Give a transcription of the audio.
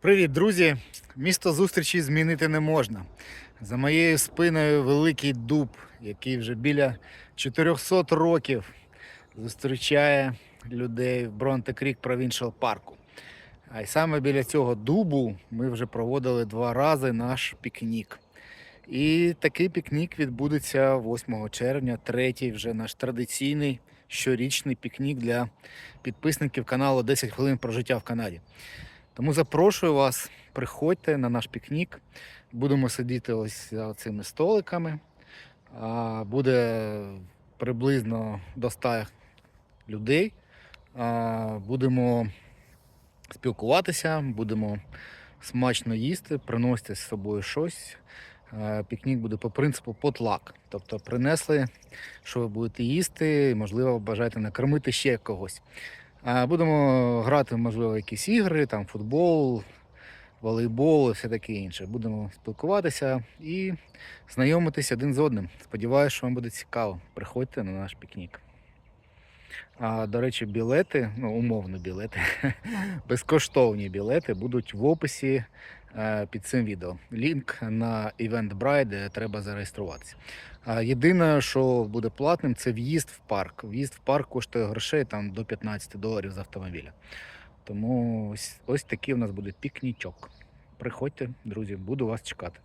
Привіт, друзі! Місто зустрічі змінити не можна. За моєю спиною великий дуб, який вже біля 400 років зустрічає людей в Бронте Крік Провіншал парку. А й саме біля цього дубу ми вже проводили два рази наш пікнік. І такий пікнік відбудеться 8 червня, третій вже наш традиційний щорічний пікнік для підписників каналу 10 хвилин про життя в Канаді. Тому запрошую вас, приходьте на наш пікнік. Будемо сидіти ось за цими столиками. Буде приблизно до 100 людей. Будемо спілкуватися, будемо смачно їсти, приносити з собою щось. Пікнік буде по принципу потлак. Тобто принесли, що ви будете їсти, і, можливо, бажаєте накормити ще когось. Будемо грати, можливо, якісь ігри, там футбол, волейбол і все таке інше. Будемо спілкуватися і знайомитися один з одним. Сподіваюся, що вам буде цікаво. Приходьте на наш пікнік. А, до речі, білети, ну, умовно білети, безкоштовні білети будуть в описі е, під цим відео. Лінк на Eventbrite, де треба зареєструватися. А Єдине, що буде платним, це в'їзд в парк. В'їзд в парк коштує грошей там до 15 доларів з автомобіля. Тому ось, ось такий у нас буде пікнічок. Приходьте, друзі, буду вас чекати.